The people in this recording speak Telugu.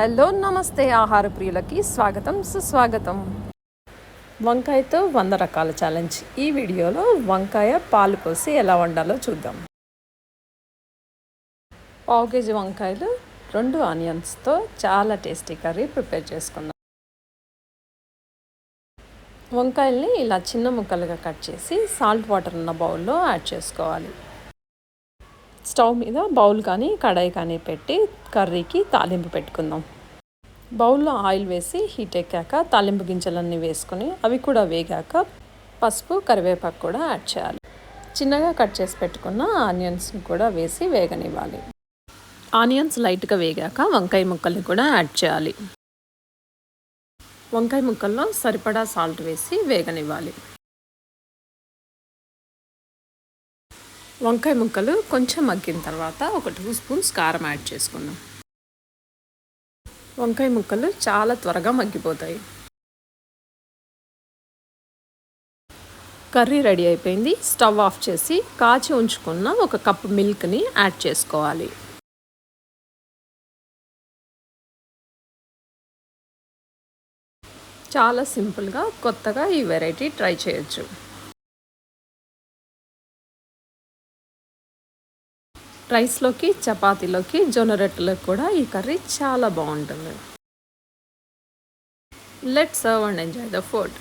హలో నమస్తే ఆహార ప్రియులకి స్వాగతం సుస్వాగతం. వంకాయతో వంద రకాల ఛాలెంజ్ ఈ వీడియోలో వంకాయ పాలు పోసి ఎలా వండాలో చూద్దాం. పావు కేజీ వంకాయలు రెండు ఆనియన్స్తో చాలా టేస్టీ కర్రీ ప్రిపేర్ చేసుకుందాం. వంకాయల్ని ఇలా చిన్న ముక్కలుగా కట్ చేసి సాల్ట్ వాటర్ ఉన్న బౌల్లో యాడ్ చేసుకోవాలి. స్టవ్ మీద బౌల్ కానీ కడాయి కానీ పెట్టి కర్రీకి తాలింపు పెట్టుకుందాం. బౌల్లో ఆయిల్ వేసి హీట్ ఎక్కాక తాలింపు గింజలన్నీ వేసుకొని అవి కూడా వేగాక పసుపు కరివేపాకు కూడా యాడ్ చేయాలి. చిన్నగా కట్ చేసి పెట్టుకున్న ఆనియన్స్ని కూడా వేసి వేగనివ్వాలి. ఆనియన్స్ లైట్గా వేగాక వంకాయ ముక్కల్ని కూడా యాడ్ చేయాలి. వంకాయ ముక్కల్లో సరిపడా సాల్ట్ వేసి వేగనివ్వాలి. వంకాయ ముక్కలు కొంచెం మగ్గిన తర్వాత ఒక టూ స్పూన్స్ కారం యాడ్ చేసుకుందాం. వంకాయ ముక్కలు చాలా త్వరగా మగ్గిపోతాయి. కర్రీ రెడీ అయిపోయింది. స్టవ్ ఆఫ్ చేసి కాచి ఉంచుకున్న ఒక కప్ మిల్క్ని యాడ్ చేసుకోవాలి. చాలా సింపుల్గా కొత్తగా ఈ వెరైటీ ట్రై చేయొచ్చు. రైస్లోకి చపాతీలోకి జొన్న రొట్టెలోకి కూడా ఈ కర్రీ చాలా బాగుంటుంది. Let serve and enjoy the food